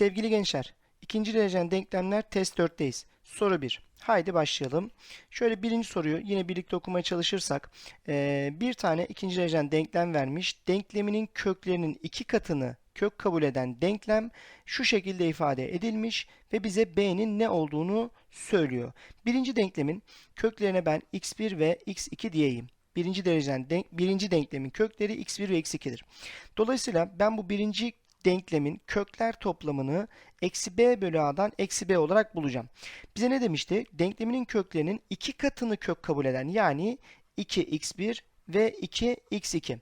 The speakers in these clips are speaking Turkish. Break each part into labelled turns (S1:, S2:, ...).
S1: sevgili gençler, ikinci derecen denklemler test 4'teyiz. Soru 1. Haydi başlayalım. Şöyle birinci soruyu yine birlikte okumaya çalışırsak, bir tane ikinci derecen denklem vermiş. Denkleminin köklerinin iki katını kök kabul eden denklem şu şekilde ifade edilmiş ve bize b'nin ne olduğunu söylüyor. Birinci denklemin köklerine ben x1 ve x2 diyeyim. Birinci derecen denk, birinci denklemin kökleri x1 ve x2'dir. Dolayısıyla ben bu birinci denklemin kökler toplamını eksi b bölü a'dan eksi b olarak bulacağım. Bize ne demişti? Denkleminin köklerinin iki katını kök kabul eden yani 2x1 ve 2x2.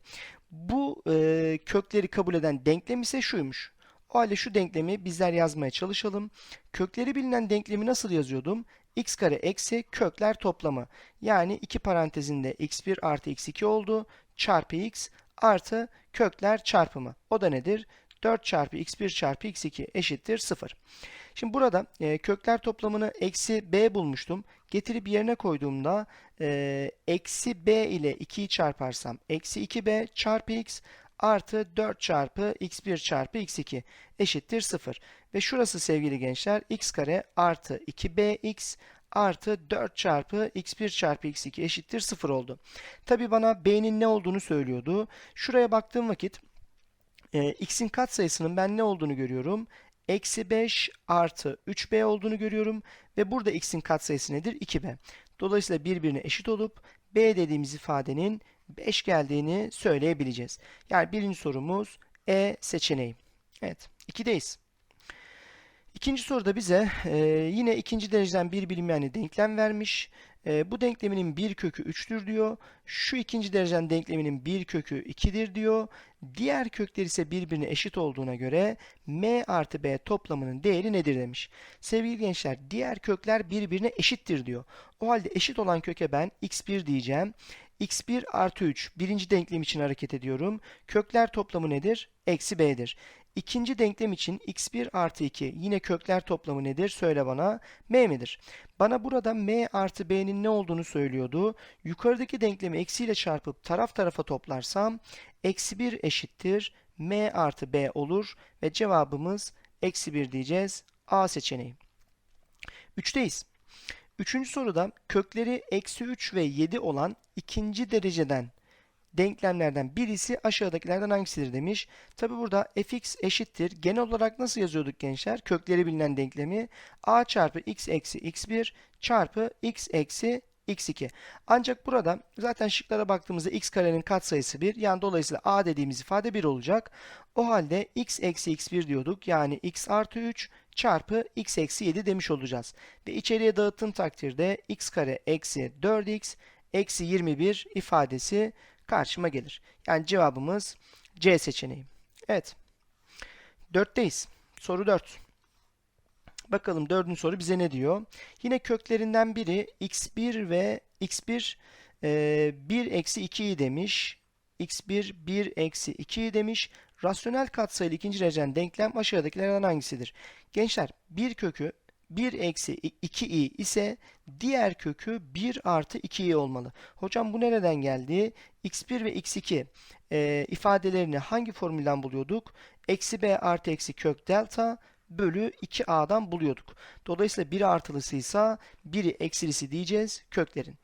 S1: Bu e, kökleri kabul eden denklem ise şuymuş. O halde şu denklemi bizler yazmaya çalışalım. Kökleri bilinen denklemi nasıl yazıyordum? x kare eksi kökler toplamı. Yani iki parantezinde x1 artı x2 oldu. Çarpı x artı kökler çarpımı. O da nedir? 4 çarpı x1 çarpı x2 eşittir 0. Şimdi burada e, kökler toplamını eksi b bulmuştum. Getirip yerine koyduğumda e, eksi b ile 2'yi çarparsam eksi 2b çarpı x artı 4 çarpı x1 çarpı x2 eşittir 0. Ve şurası sevgili gençler x kare artı 2bx artı 4 çarpı x1 çarpı x2 eşittir 0 oldu. Tabi bana b'nin ne olduğunu söylüyordu. Şuraya baktığım vakit e, x'in katsayısının ben ne olduğunu görüyorum. Eksi 5 artı 3b olduğunu görüyorum. Ve burada x'in katsayısı nedir? 2b. Dolayısıyla birbirine eşit olup b dediğimiz ifadenin 5 geldiğini söyleyebileceğiz. Yani birinci sorumuz E seçeneği. Evet, 2'deyiz. İkinci soruda bize e, yine ikinci dereceden bir bilinmeyenli denklem vermiş. E, bu denkleminin bir kökü 3'tür diyor. Şu ikinci dereceden denkleminin bir kökü 2'dir diyor. Diğer kökler ise birbirine eşit olduğuna göre m artı b toplamının değeri nedir demiş. Sevgili gençler diğer kökler birbirine eşittir diyor. O halde eşit olan köke ben x1 diyeceğim. x1 artı 3 birinci denklem için hareket ediyorum. Kökler toplamı nedir? Eksi b'dir. İkinci denklem için x1 artı 2 yine kökler toplamı nedir? Söyle bana. m midir? Bana burada m artı b'nin ne olduğunu söylüyordu. Yukarıdaki denklemi eksiyle çarpıp taraf tarafa toplarsam eksi 1 eşittir m artı b olur ve cevabımız eksi 1 diyeceğiz. A seçeneği. 3'teyiz. Üçüncü soruda kökleri eksi 3 ve 7 olan ikinci dereceden denklemlerden birisi aşağıdakilerden hangisidir demiş. Tabi burada fx eşittir. Genel olarak nasıl yazıyorduk gençler? Kökleri bilinen denklemi a çarpı x eksi x1 çarpı x eksi x2. Ancak burada zaten şıklara baktığımızda x karenin katsayısı 1. Yani dolayısıyla a dediğimiz ifade 1 olacak. O halde x eksi x1 diyorduk. Yani x artı 3 çarpı x eksi 7 demiş olacağız. Ve içeriye dağıttığım takdirde x kare eksi 4x eksi 21 ifadesi karşıma gelir. Yani cevabımız C seçeneği. Evet. 4'teyiz. Soru 4. Bakalım dördüncü soru bize ne diyor? Yine köklerinden biri x1 ve x1 e, 1 eksi 2'yi demiş. x1 1 eksi 2'yi demiş. Rasyonel katsayılı ikinci derecen denklem aşağıdakilerden hangisidir? Gençler bir kökü 1 eksi 2i ise diğer kökü 1 artı 2i olmalı. Hocam bu nereden geldi? x1 ve x2 e, ifadelerini hangi formülden buluyorduk? Eksi b artı eksi kök delta bölü 2a'dan buluyorduk. Dolayısıyla 1 artılısıysa 1'i eksilisi diyeceğiz köklerin.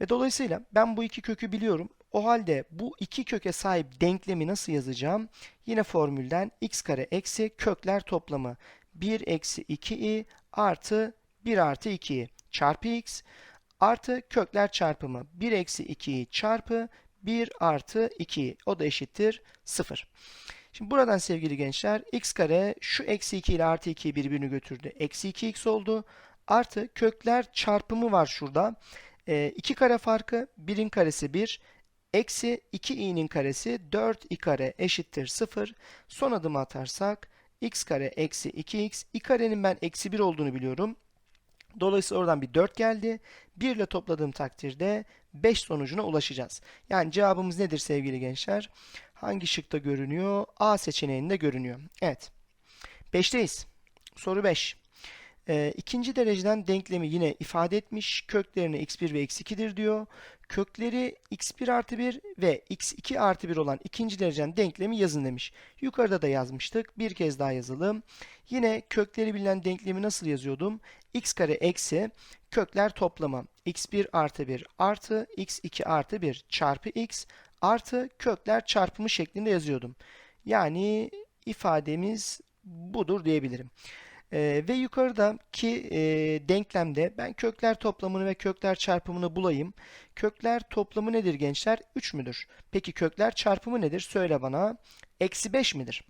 S1: Ve dolayısıyla ben bu iki kökü biliyorum. O halde bu iki köke sahip denklemi nasıl yazacağım? Yine formülden x kare eksi kökler toplamı 1 eksi 2i artı 1 artı 2'yi çarpı x artı kökler çarpımı 1 eksi 2'yi çarpı 1 artı 2'yi o da eşittir 0. Şimdi buradan sevgili gençler x kare şu eksi 2 ile artı 2'yi birbirini götürdü. Eksi 2x oldu. Artı kökler çarpımı var şurada. 2 e, kare farkı 1'in karesi 1. Eksi 2i'nin karesi 4i kare eşittir 0. Son adımı atarsak x kare eksi 2x. i karenin ben eksi 1 olduğunu biliyorum. Dolayısıyla oradan bir 4 geldi. 1 ile topladığım takdirde 5 sonucuna ulaşacağız. Yani cevabımız nedir sevgili gençler? Hangi şıkta görünüyor? A seçeneğinde görünüyor. Evet. 5'teyiz. Soru 5. Ee, ikinci dereceden denklemi yine ifade etmiş. Köklerini x1 ve x2'dir diyor. Kökleri x1 artı 1 ve x2 artı 1 olan ikinci dereceden denklemi yazın demiş. Yukarıda da yazmıştık. Bir kez daha yazalım. Yine kökleri bilinen denklemi nasıl yazıyordum? x kare eksi kökler toplamı x1 artı 1 artı x2 artı 1 çarpı x artı kökler çarpımı şeklinde yazıyordum. Yani ifademiz budur diyebilirim. Ee, ve yukarıdaki e, denklemde ben kökler toplamını ve kökler çarpımını bulayım. Kökler toplamı nedir gençler? 3 müdür? Peki kökler çarpımı nedir? Söyle bana. Eksi 5 midir?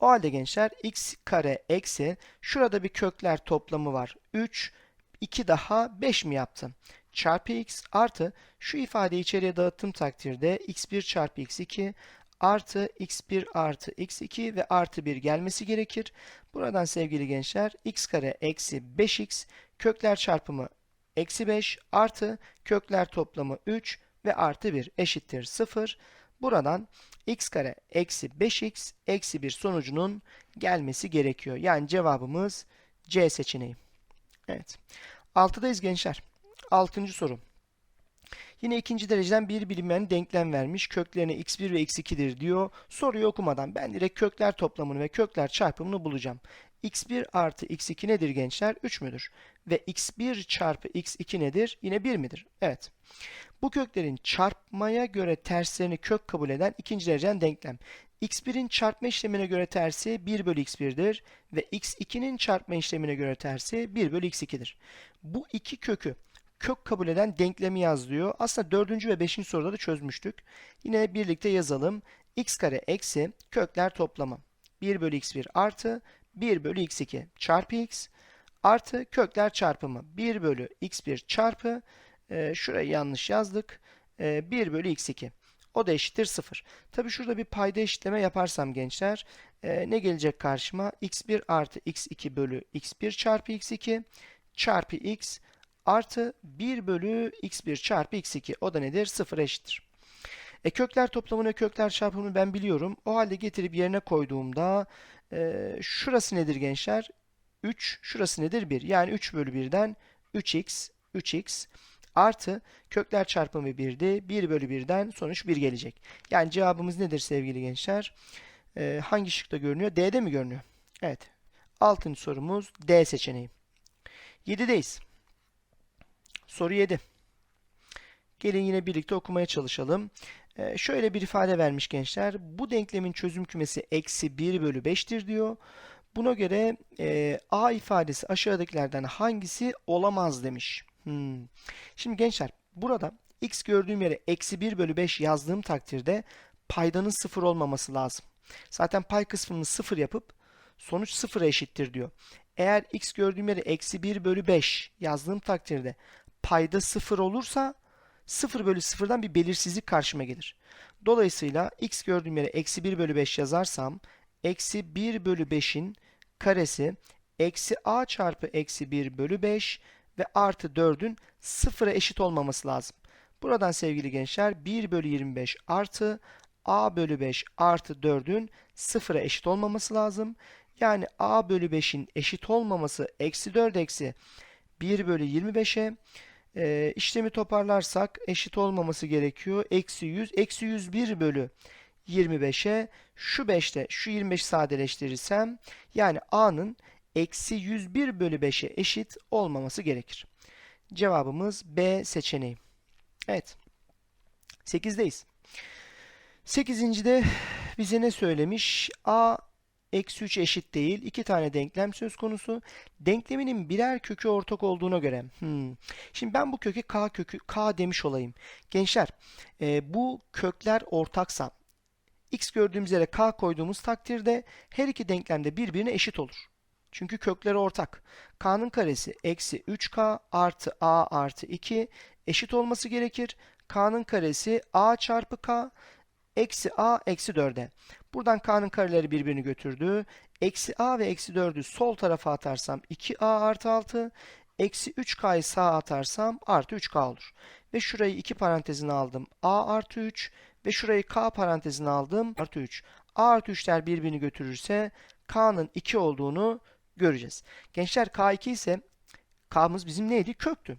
S1: O halde gençler x kare eksi şurada bir kökler toplamı var. 3, 2 daha 5 mi yaptı? Çarpı x artı şu ifadeyi içeriye dağıttığım takdirde x1 çarpı x2 artı x1 artı x2 ve artı 1 gelmesi gerekir. Buradan sevgili gençler x kare eksi 5x kökler çarpımı eksi 5 artı kökler toplamı 3 ve artı 1 eşittir 0. Buradan x kare eksi 5x eksi 1 sonucunun gelmesi gerekiyor. Yani cevabımız C seçeneği. Evet. 6'dayız gençler. 6. soru. Yine ikinci dereceden bir bilinmeyen denklem vermiş. Köklerine x1 ve x2'dir diyor. Soruyu okumadan ben direkt kökler toplamını ve kökler çarpımını bulacağım. x1 artı x2 nedir gençler? 3 müdür? Ve x1 çarpı x2 nedir? Yine 1 midir? Evet. Bu köklerin çarpmaya göre terslerini kök kabul eden ikinci dereceden denklem. x1'in çarpma işlemine göre tersi 1 bölü x1'dir ve x2'nin çarpma işlemine göre tersi 1 bölü x2'dir. Bu iki kökü kök kabul eden denklemi yaz diyor. Aslında dördüncü ve beşinci soruda da çözmüştük. Yine birlikte yazalım. x kare eksi kökler toplamı. 1 bölü x1 artı 1 bölü x2 çarpı x artı kökler çarpımı. 1 bölü x1 çarpı e, şurayı yanlış yazdık. E, 1 bölü x2. O da eşittir 0. Tabi şurada bir payda eşitleme yaparsam gençler e, ne gelecek karşıma? x1 artı x2 bölü x1 çarpı x2 çarpı x artı 1 bölü x1 çarpı x2. O da nedir? 0 eşittir. E kökler toplamını kökler çarpımını ben biliyorum. O halde getirip yerine koyduğumda e, şurası nedir gençler? 3. Şurası nedir? 1. Yani 3 bölü 1'den 3x 3x artı kökler çarpımı 1'di. 1 bölü 1'den sonuç 1 gelecek. Yani cevabımız nedir sevgili gençler? E, hangi şıkta görünüyor? D'de mi görünüyor? Evet. Altıncı sorumuz D seçeneği. 7'deyiz. Soru 7. Gelin yine birlikte okumaya çalışalım. Ee, şöyle bir ifade vermiş gençler. Bu denklemin çözüm kümesi eksi 1 bölü 5'tir diyor. Buna göre e, A ifadesi aşağıdakilerden hangisi olamaz demiş. Hmm. Şimdi gençler burada x gördüğüm yere eksi 1 bölü 5 yazdığım takdirde paydanın 0 olmaması lazım. Zaten pay kısmını 0 yapıp sonuç 0'a eşittir diyor. Eğer x gördüğüm yere eksi 1 bölü 5 yazdığım takdirde payda 0 olursa 0 bölü 0'dan bir belirsizlik karşıma gelir. Dolayısıyla x gördüğüm yere eksi 1 bölü 5 yazarsam eksi 1 bölü 5'in karesi eksi a çarpı eksi 1 bölü 5 ve artı 4'ün 0'a eşit olmaması lazım. Buradan sevgili gençler 1 bölü 25 artı a bölü 5 artı 4'ün 0'a eşit olmaması lazım. Yani a bölü 5'in eşit olmaması eksi 4 eksi 1 bölü 25'e e, işlemi toparlarsak eşit olmaması gerekiyor. Eksi 100, eksi 101 bölü 25'e şu 5'te şu 25 sadeleştirirsem yani a'nın eksi 101 bölü 5'e eşit olmaması gerekir. Cevabımız B seçeneği. Evet. 8'deyiz. 8. bize ne söylemiş? A eksi 3 eşit değil. İki tane denklem söz konusu. Denkleminin birer kökü ortak olduğuna göre. Hmm. Şimdi ben bu kökü k kökü k demiş olayım. Gençler e, bu kökler ortaksa x gördüğümüz yere k koyduğumuz takdirde her iki denklem de birbirine eşit olur. Çünkü kökleri ortak. k'nın karesi eksi 3k artı a artı 2 eşit olması gerekir. k'nın karesi a çarpı k eksi a eksi 4'e. Buradan k'nın kareleri birbirini götürdü. Eksi a ve eksi 4'ü sol tarafa atarsam 2a artı 6. Eksi 3k'yı sağa atarsam artı 3k olur. Ve şurayı 2 parantezine aldım. a artı 3 ve şurayı k parantezine aldım. Artı 3. a artı 3'ler birbirini götürürse k'nın 2 olduğunu göreceğiz. Gençler K2 ise K'mız bizim neydi? Köktü.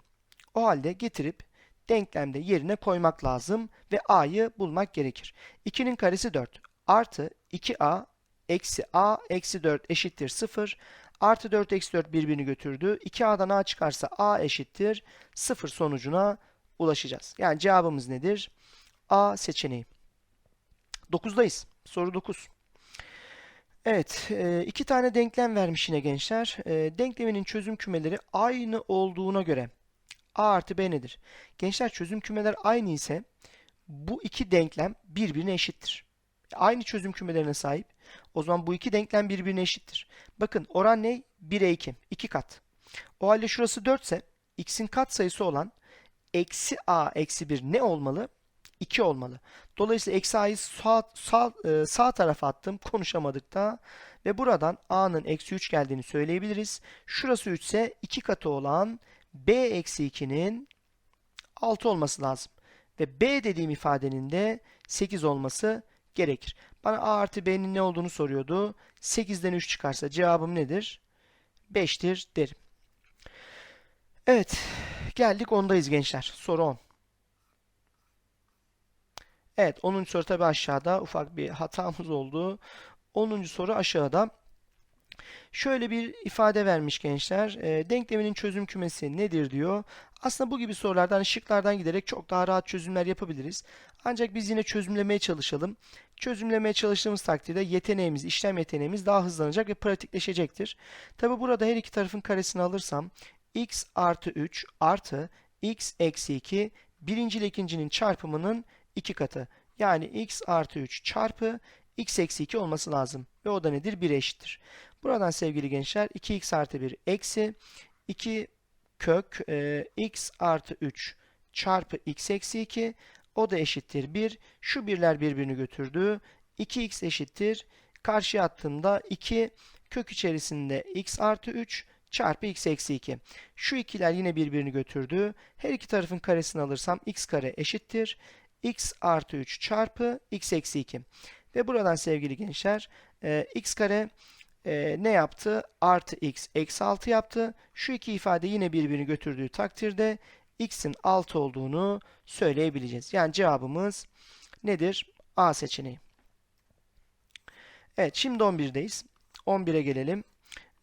S1: O halde getirip denklemde yerine koymak lazım ve A'yı bulmak gerekir. 2'nin karesi 4 artı 2A eksi A eksi 4 eşittir 0. Artı 4 eksi 4 birbirini götürdü. 2A'dan A çıkarsa A eşittir 0 sonucuna ulaşacağız. Yani cevabımız nedir? A seçeneği. 9'dayız. Soru 9. Evet, e, iki tane denklem vermiş yine gençler. E, denkleminin çözüm kümeleri aynı olduğuna göre A artı B nedir? Gençler çözüm kümeler aynı ise bu iki denklem birbirine eşittir. Aynı çözüm kümelerine sahip. O zaman bu iki denklem birbirine eşittir. Bakın oran ne? 1'e 2. 2 kat. O halde şurası 4 ise x'in kat sayısı olan eksi a eksi 1 ne olmalı? 2 olmalı. Dolayısıyla eksi a'yı sağ, sağ, e, sağ tarafa attım. Konuşamadık da. Ve buradan a'nın eksi 3 geldiğini söyleyebiliriz. Şurası 3 ise 2 katı olan b eksi 2'nin 6 olması lazım. Ve b dediğim ifadenin de 8 olması gerekir. Bana a artı b'nin ne olduğunu soruyordu. 8'den 3 çıkarsa cevabım nedir? 5'tir derim. Evet. Geldik ondayız gençler. Soru 10. Evet 10. soru tabi aşağıda. Ufak bir hatamız oldu. 10. soru aşağıda. Şöyle bir ifade vermiş gençler. E, denkleminin çözüm kümesi nedir diyor. Aslında bu gibi sorulardan şıklardan giderek çok daha rahat çözümler yapabiliriz. Ancak biz yine çözümlemeye çalışalım. Çözümlemeye çalıştığımız takdirde yeteneğimiz, işlem yeteneğimiz daha hızlanacak ve pratikleşecektir. Tabi burada her iki tarafın karesini alırsam x artı 3 artı x eksi 2 birinci ile ikincinin çarpımının iki katı. Yani x artı 3 çarpı x eksi 2 olması lazım. Ve o da nedir? 1'e eşittir. Buradan sevgili gençler 2x artı 1 eksi 2 kök e, x artı 3 çarpı x eksi 2 o da eşittir 1. Şu birler birbirini götürdü. 2x eşittir. Karşıya attığımda 2 kök içerisinde x artı 3 çarpı x eksi 2. Şu ikiler yine birbirini götürdü. Her iki tarafın karesini alırsam x kare eşittir. x artı 3 çarpı x eksi 2. Ve buradan sevgili gençler e, x kare e, ne yaptı? Artı x eksi 6 yaptı. Şu iki ifade yine birbirini götürdüğü takdirde x'in 6 olduğunu söyleyebileceğiz. Yani cevabımız nedir? A seçeneği. Evet şimdi 11'deyiz. 11'e gelelim.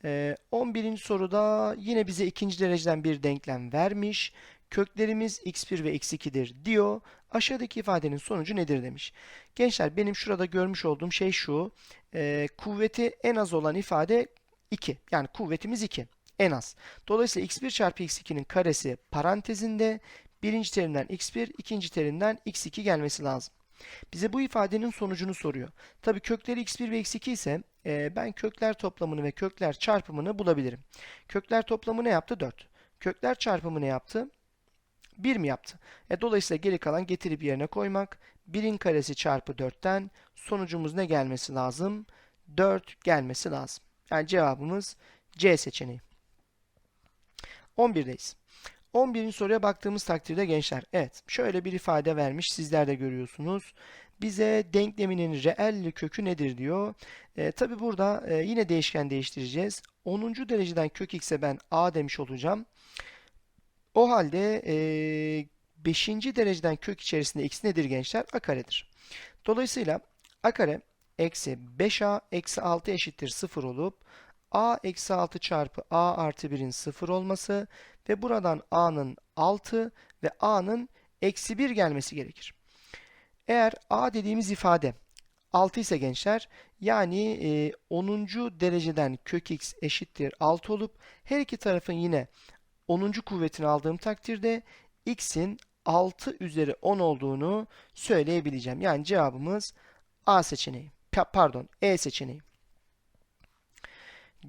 S1: Ee, 11. soruda yine bize ikinci dereceden bir denklem vermiş. Köklerimiz x1 ve x2'dir diyor. Aşağıdaki ifadenin sonucu nedir demiş. Gençler benim şurada görmüş olduğum şey şu. E, kuvveti en az olan ifade 2. Yani kuvvetimiz 2. En az. Dolayısıyla x1 çarpı x2'nin karesi parantezinde birinci terimden x1, ikinci terimden x2 gelmesi lazım. Bize bu ifadenin sonucunu soruyor. Tabii kökleri x1 ve x2 ise e, ben kökler toplamını ve kökler çarpımını bulabilirim. Kökler toplamı ne yaptı? 4. Kökler çarpımı ne yaptı? 1 mi yaptı? E, dolayısıyla geri kalan getirip yerine koymak. 1'in karesi çarpı 4'ten sonucumuz ne gelmesi lazım? 4 gelmesi lazım. Yani cevabımız C seçeneği. 11'deyiz. 11. soruya baktığımız takdirde gençler, evet şöyle bir ifade vermiş, sizler de görüyorsunuz. Bize denkleminin reel kökü nedir diyor. E, Tabi burada e, yine değişken değiştireceğiz. 10. dereceden kök x'e ben a demiş olacağım. O halde 5. E, dereceden kök içerisinde x nedir gençler? a karedir. Dolayısıyla a kare eksi 5a eksi 6 eşittir 0 olup a eksi 6 çarpı a artı 1'in 0 olması ve buradan a'nın 6 ve a'nın eksi 1 gelmesi gerekir. Eğer a dediğimiz ifade 6 ise gençler yani 10. dereceden kök x eşittir 6 olup her iki tarafın yine 10. kuvvetini aldığım takdirde x'in 6 üzeri 10 olduğunu söyleyebileceğim. Yani cevabımız A seçeneği. Pardon E seçeneği.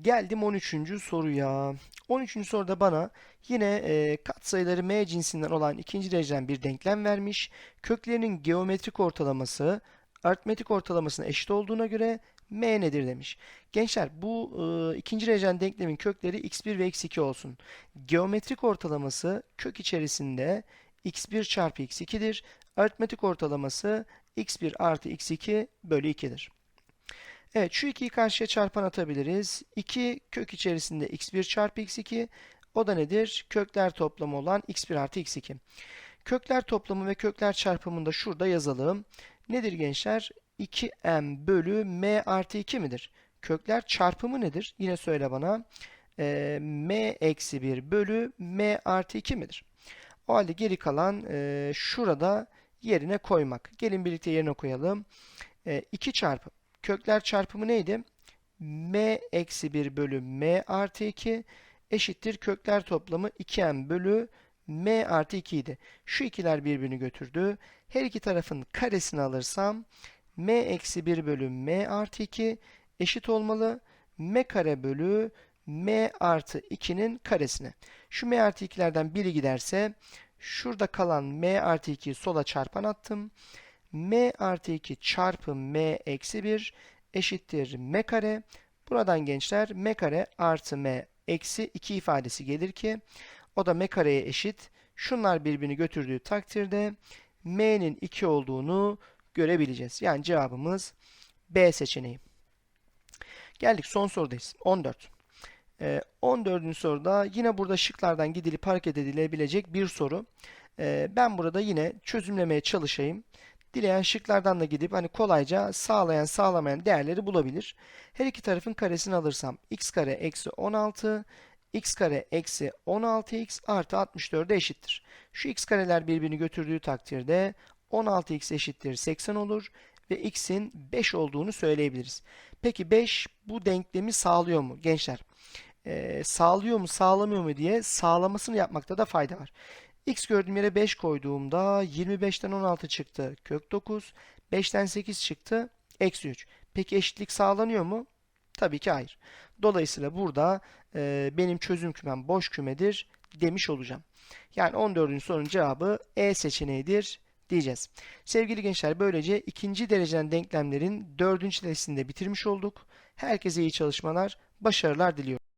S1: Geldim 13. soruya. 13. soruda bana yine e, katsayıları m cinsinden olan ikinci dereceden bir denklem vermiş. Köklerinin geometrik ortalaması aritmetik ortalamasına eşit olduğuna göre m nedir demiş. Gençler bu e, ikinci dereceden denklemin kökleri x1 ve x2 olsun. Geometrik ortalaması kök içerisinde x1 çarpı x2'dir. Aritmetik ortalaması x1 artı x2 bölü 2'dir. Evet şu ikiyi karşıya çarpan atabiliriz. 2 kök içerisinde x1 çarpı x2 o da nedir? Kökler toplamı olan x1 artı x2. Kökler toplamı ve kökler çarpımını da şurada yazalım. Nedir gençler? 2m bölü m artı 2 midir? Kökler çarpımı nedir? Yine söyle bana. Ee, m eksi 1 bölü m artı 2 midir? O halde geri kalan e, şurada yerine koymak. Gelin birlikte yerine koyalım. E, 2 çarpı kökler çarpımı neydi? m eksi 1 bölü m artı 2 eşittir kökler toplamı 2m bölü m artı 2 idi. Şu ikiler birbirini götürdü. Her iki tarafın karesini alırsam m eksi 1 bölü m artı 2 eşit olmalı. m kare bölü m artı 2'nin karesine. Şu m artı 2'lerden biri giderse şurada kalan m artı 2'yi sola çarpan attım. m artı 2 çarpı m eksi 1 eşittir m kare. Buradan gençler m kare artı m eksi 2 ifadesi gelir ki o da m kareye eşit. Şunlar birbirini götürdüğü takdirde m'nin 2 olduğunu görebileceğiz. Yani cevabımız B seçeneği. Geldik son sorudayız. 14. Ee, 14. soruda yine burada şıklardan gidilip hareket edilebilecek bir soru. Ee, ben burada yine çözümlemeye çalışayım. Dileyen şıklardan da gidip hani kolayca sağlayan sağlamayan değerleri bulabilir. Her iki tarafın karesini alırsam x kare eksi 16 x kare eksi 16x artı 64'e eşittir. Şu x kareler birbirini götürdüğü takdirde 16x eşittir 80 olur ve x'in 5 olduğunu söyleyebiliriz. Peki 5 bu denklemi sağlıyor mu gençler? Ee, sağlıyor mu sağlamıyor mu diye sağlamasını yapmakta da fayda var. X gördüğüm yere 5 koyduğumda 25'ten 16 çıktı kök 9. 5'ten 8 çıktı eksi 3. Peki eşitlik sağlanıyor mu? Tabii ki hayır. Dolayısıyla burada e, benim çözüm kümem boş kümedir demiş olacağım. Yani 14. sorunun cevabı E seçeneğidir diyeceğiz. Sevgili gençler böylece ikinci dereceden denklemlerin dördüncü dersinde bitirmiş olduk. Herkese iyi çalışmalar, başarılar diliyorum.